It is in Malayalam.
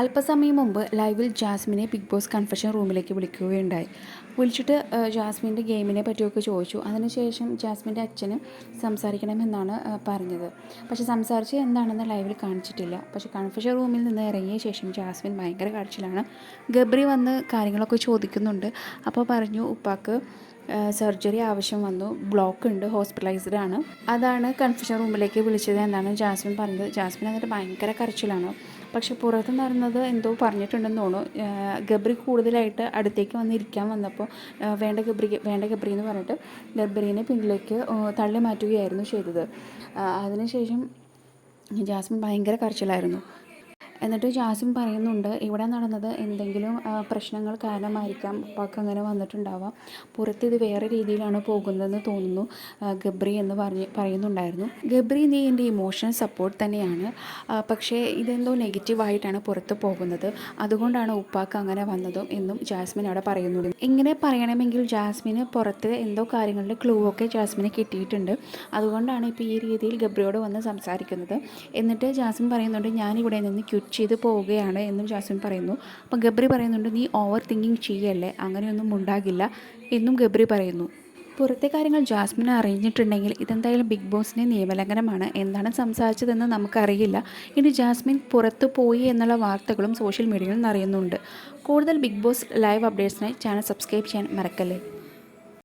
അല്പസമയം മുമ്പ് ലൈവിൽ ജാസ്മിനെ ബിഗ് ബോസ് കൺഫെഷൻ റൂമിലേക്ക് വിളിക്കുകയുണ്ടായി. വിളിച്ചിട്ട് ജാസ്മിന്റെ ഗെയിമിനെ പറ്റിയൊക്കെ ചോദിച്ചു. അതിനുശേഷം ജാസ്മിന്റെ അച്ഛന് സംസാരിക്കണമെന്നാണ് പറഞ്ഞത്. പക്ഷേ സംസാരിച്ച് എന്താണെന്ന് ലൈവിൽ കാണിച്ചിട്ടില്ല. പക്ഷേ കൺഫെഷൻ റൂമിൽ നിന്ന് ഇറങ്ങിയ ശേഷം ജാസ്മിൻ ഭയങ്കര കാഴ്ചയിലാണ് ഗബ്രി വന്ന് കാര്യങ്ങളൊക്കെ ചോദിക്കുന്നുണ്ട്. അപ്പോൾ പറഞ്ഞു ഉപ്പാക്ക് സർജറി ആവശ്യം വന്നു. ബ്ലോക്ക് ഉണ്ട് ഹോസ്പിറ്റലൈസ്ഡ് ആണ്. അതാണ് കൺഫ്യൂഷൻ റൂമിലേക്ക് വിളിച്ചത് എന്നാണ് ജാസ്മിൻ പറഞ്ഞത്. ജാസ്മിൻ എന്നിട്ട് ഭയങ്കര കരച്ചിലാണ്. പക്ഷെ പുറത്ത് നടന്നത് എന്തോ പറഞ്ഞിട്ടുണ്ടെന്ന് തോന്നുന്നു. ഗബ്രി കൂടുതലായിട്ട് അടുത്തേക്ക് വന്നിരിക്കാൻ വന്നപ്പോൾ വേണ്ട ഗബ്രി വേണ്ട ഗബ്രി എന്ന് പറഞ്ഞിട്ട് ഗബ്രീനെ പിന്നിലേക്ക് തള്ളി മാറ്റുകയായിരുന്നു ചെയ്തത്. അതിനുശേഷം ജാസ്മിൻ ഭയങ്കര കരച്ചിലായിരുന്നു. എന്നിട്ട് ജാസിം പറയുന്നുണ്ട് ഇവിടെ നടന്നത് എന്തെങ്കിലും പ്രശ്നങ്ങൾ കാരണമായിരിക്കാം. ഉപ്പാക്ക് അങ്ങനെ വന്നിട്ടുണ്ടാവാം. പുറത്ത് ഇത് വേറെ രീതിയിലാണ് പോകുന്നതെന്ന് തോന്നുന്നു ഗബ്രി എന്ന് പറഞ്ഞ് പറയുന്നുണ്ടായിരുന്നു. ഗബ്രി നീ എന്റെ ഇമോഷണൽ സപ്പോർട്ട് തന്നെയാണ്. പക്ഷേ ഇതെന്തോ നെഗറ്റീവായിട്ടാണ് പുറത്ത് പോകുന്നത്. അതുകൊണ്ടാണ് ഉപ്പാക്ക് അങ്ങനെ വന്നതും എന്നും ജാസ്മിൻ അവിടെ പറയുന്നുണ്ട് ഇങ്ങനെ പറയണമെങ്കിൽ ജാസ്മിന് പുറത്ത് എന്തോ കാര്യങ്ങളുടെ ക്ലൂ ഒക്കെ ജാസ്മിന് കിട്ടിയിട്ടുണ്ട്. അതുകൊണ്ടാണ് ഇപ്പോൾ ഈ രീതിയിൽ ഗബ്രിയോട് വന്ന് സംസാരിക്കുന്നത്. എന്നിട്ട് ജാസ്മിൻ പറയുന്നുണ്ട് ഞാനിവിടെ നിന്ന് ക്വിറ്റ് ചെയ്ത് പോവുകയാണ് എന്നും ജാസ്മിൻ പറയുന്നു. അപ്പം ഗബ്രി പറയുന്നുണ്ട് നീ ഓവർ തിങ്കിങ് ചെയ്യല്ലേ? അങ്ങനെയൊന്നും ഉണ്ടാകില്ല എന്നും ഗബ്രി പറയുന്നു. പുറത്തെ കാര്യങ്ങൾ ജാസ്മിൻ അറിഞ്ഞിട്ടുണ്ടെങ്കിൽ ഇതെന്തായാലും ബിഗ് ബോസിന്റെ നിയമലംഘനമാണ്. എന്താണ് സംസാരിച്ചതെന്ന് നമുക്കറിയില്ല. ഇനി ജാസ്മിൻ പുറത്തു പോയി എന്നുള്ള വാർത്തകളും സോഷ്യൽ മീഡിയയിൽ നിന്ന് അറിയുന്നുണ്ട് കൂടുതൽ ബിഗ് ബോസ് ലൈവ് അപ്ഡേറ്റ്സിനായി ചാനൽ സബ്സ്ക്രൈബ് ചെയ്യാൻ മറക്കല്ലേ?